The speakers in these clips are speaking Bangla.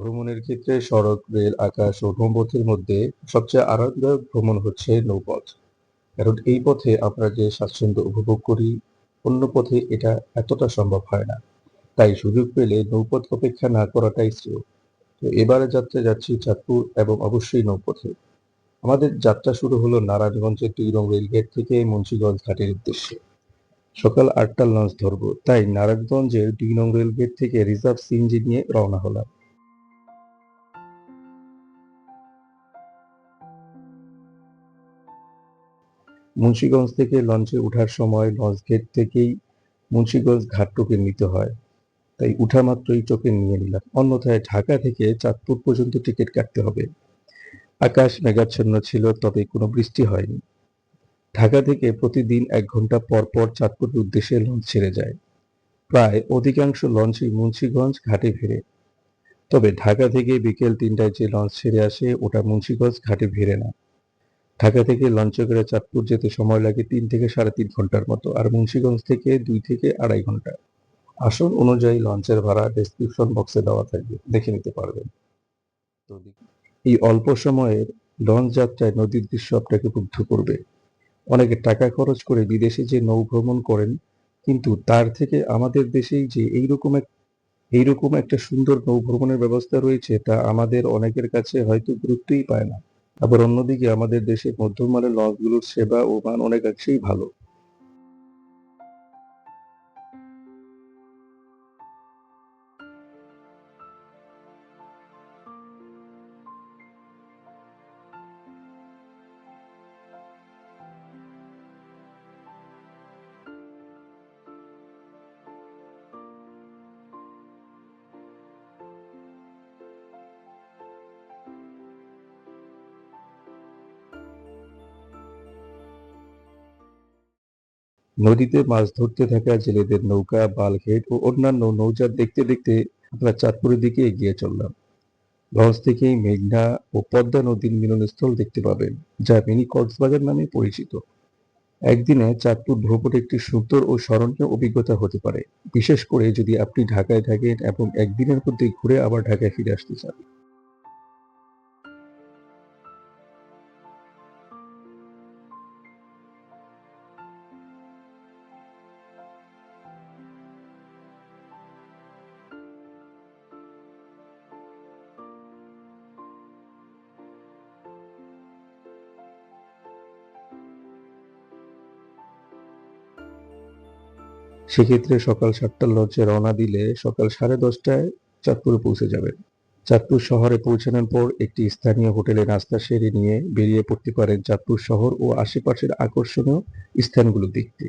ভ্রমণের ক্ষেত্রে সড়ক, রেল, আকাশ ও নৌপথের মধ্যে সবচেয়ে আরামদায়ক ভ্রমণ হচ্ছে নৌপথ। কারণ এই পথে আমরা যে স্বাচ্ছন্দ্য উপভোগ করি, অন্য পথে এটা এতটা সম্ভব হয় না। তাই সুযোগ পেলে নৌপথ অপেক্ষা না করাটাই শ্রেয়। তো এবারে যাত্রা যাচ্ছি চাঁদপুর এবং অবশ্যই নৌপথে। আমাদের যাত্রা শুরু হলো নারায়ণগঞ্জের দুই নং রেলগেট থেকে মুন্সিগঞ্জ ঘাটের উদ্দেশ্যে। সকাল আটটার লঞ্চ ধরবো, তাই নারায়ণগঞ্জের দুই নং রেলগেট থেকে রিজার্ভ সিএনজি নিয়ে রওনা হলাম। মুন্সিগঞ্জ থেকে লঞ্চে ওঠার সময় লঞ্চ গেট থেকেই মুন্সিগঞ্জ ঘাট টোকেন নিতে হয়। তাই উঠা মাত্রই টোকেন নিয়ে নিলাম। অন্যথায় ঢাকা থেকে চাঁদপুর পর্যন্ত টিকিট কাটতে হবে। আকাশ মেঘাচ্ছন্ন ছিল, তবে কোনো বৃষ্টি হয়নি। ঢাকা থেকে প্রতিদিন এক ঘণ্টা পর পর চাঁদপুরের উদ্দেশ্যে লঞ্চ ছেড়ে যায়। প্রায় অধিকাংশ লঞ্চই মুন্সিগঞ্জ ঘাটে ফেরে তবে ঢাকা থেকে বিকেল তিনটায় যে লঞ্চ ছেড়ে আসে, ওটা মুন্সিগঞ্জ ঘাটে ফেরে না। ঢাকা থেকে লঞ্চে করে চাঁদপুর যেতে সময় লাগে তিন থেকে সাড়ে তিন ঘণ্টার মতো আর মুন্সিগঞ্জ থেকে দুই থেকে আড়াই ঘণ্টা। আসন অনুযায়ী লঞ্চের ভাড়া ডেসক্রিপশন বক্সে দেওয়া থাকবে, দেখে নিতে পারবেন। এই অল্প সময়ের লঞ্চ যাত্রায় নদীর দৃশ্য আপনাকে মুগ্ধ করবে। অনেকে টাকা খরচ করে বিদেশে যে নৌ ভ্রমণ করেন, কিন্তু তার থেকে আমাদের দেশেই যে এইরকম এক, এইরকম একটা সুন্দর নৌ ভ্রমণের ব্যবস্থা রয়েছে, তা আমাদের অনেকের কাছে হয়তো গুরুত্বই পায় না। আবার অন্যদিকে আমাদের দেশের মধ্যমানের লঞ্চগুলোর সেবা ও মান অনেকাংশেই ভালো। নদীতে মাছ ধরতে থাকা জেলেদের নৌকা বালঘেট ও অন্যান্য নৌযান দেখতে দেখতে আমরা চাঁদপুরের দিকে এগিয়ে চললাম। লঞ্চ থেকেই মেঘনা ও পদ্মা নদীর মিলনস্থল দেখতে পাবেন, যা মিনি কক্সবাজার নামে পরিচিত। একদিনে চাঁদপুর ভ্রমণ একটি সুন্দর ও স্মরণীয় অভিজ্ঞতা হতে পারে। বিশেষ করে যদি আপনি ঢাকায় থাকেন এবং একদিনের মধ্যে ঘুরে আবার ঢাকায় ফিরে আসতে চান। সেক্ষেত্রে সকাল সাতটার লঞ্চে রওনা দিলে সকাল সাড়ে দশটায় চাঁদপুরে পৌঁছে যাবেন। চাঁদপুর শহরে পৌঁছানোর পর একটি স্থানীয় হোটেলে রাস্তা সেরে নিয়ে বেরিয়ে পড়তে পারেন চাঁদপুর শহর ও আশেপাশের আকর্ষণীয় স্থানগুলো দেখতে।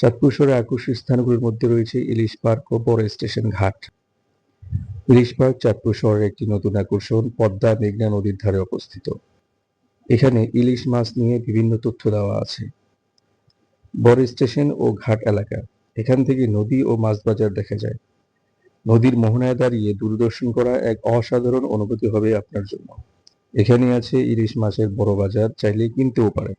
চাঁদপুর শহরে আকর্ষণীয় স্থানগুলোর মধ্যে রয়েছে ইলিশ পার্ক ও বড় স্টেশন ঘাট। ইলিশ পার্ক চাঁদপুর শহরের একটি নতুন আকর্ষণ, পদ্মা, মেঘনা নদীর ধারে অবস্থিত। এখানে ইলিশ মাছ নিয়ে বিভিন্ন তথ্য দেওয়া আছে। বড় স্টেশন ও ঘাট এলাকা। এখান থেকে নদী ও মাছ বাজার দেখা যায়। নদীর মোহনায় দাঁড়িয়ে দূরদর্শন করা এক অসাধারণ অনুভূতি হবে আপনার জন্য। এখানে আছে ইলিশ মাছের বড় বাজার, চাইলে কিনতেও পারেন।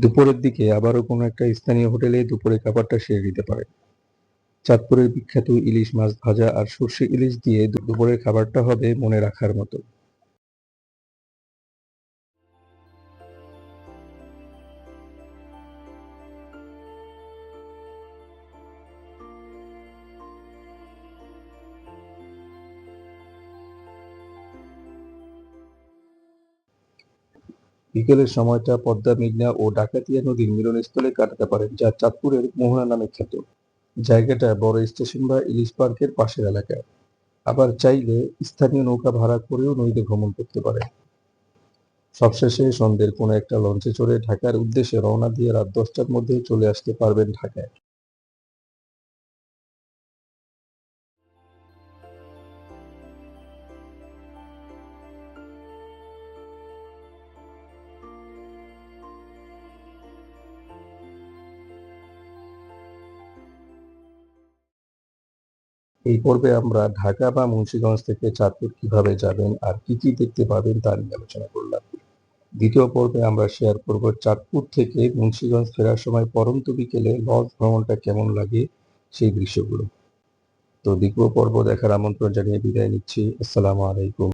দুপুরের দিকে আবারও কোনো একটা স্থানীয় হোটেলে দুপুরে খাবারটা সেরে দিতে পারে। চাঁদপুরের বিখ্যাত ইলিশ মাছ ভাজা আর সর্ষে ইলিশ দিয়ে দুপুরের খাবারটা হবে মনে রাখার মতো। বিকেলের সময়টা পদ্মা মেঘনা ও ডাকাতিয়া নদীর মিলনস্থলে কাটাতে পারেন, যা চাঁদপুরের মোহনা নামে খ্যাত। জায়গাটা বড় স্টেশন বা ইলিশ পার্কের পাশের এলাকায়। আবার চাইলে স্থানীয় নৌকা ভাড়া করেও নদীতে ভ্রমণ করতে পারে সবশেষে সন্ধ্যের কোনো একটা লঞ্চে চড়ে ঢাকার উদ্দেশ্যে রওনা দিয়ে রাত দশটার মধ্যে চলে আসতে পারবেন ঢাকায়। এই পর্বে আমরা ঢাকা বা মুন্সিগঞ্জ থেকে চাঁদপুর কীভাবে যাবেন আর কি কি দেখতে পাবেন তা নিয়ে আলোচনা করলাম। দ্বিতীয় পর্বে আমরা শেয়ার করব চাঁদপুর থেকে মুন্সিগঞ্জ ফেরার সময় পরন্ত বিকেলে লজ ভ্রমণটা কেমন লাগে সেই দৃশ্যগুলো। তো দ্বিতীয় পর্ব দেখার আমন্ত্রণ জানিয়ে বিদায় নিচ্ছি। আসসালামু আলাইকুম।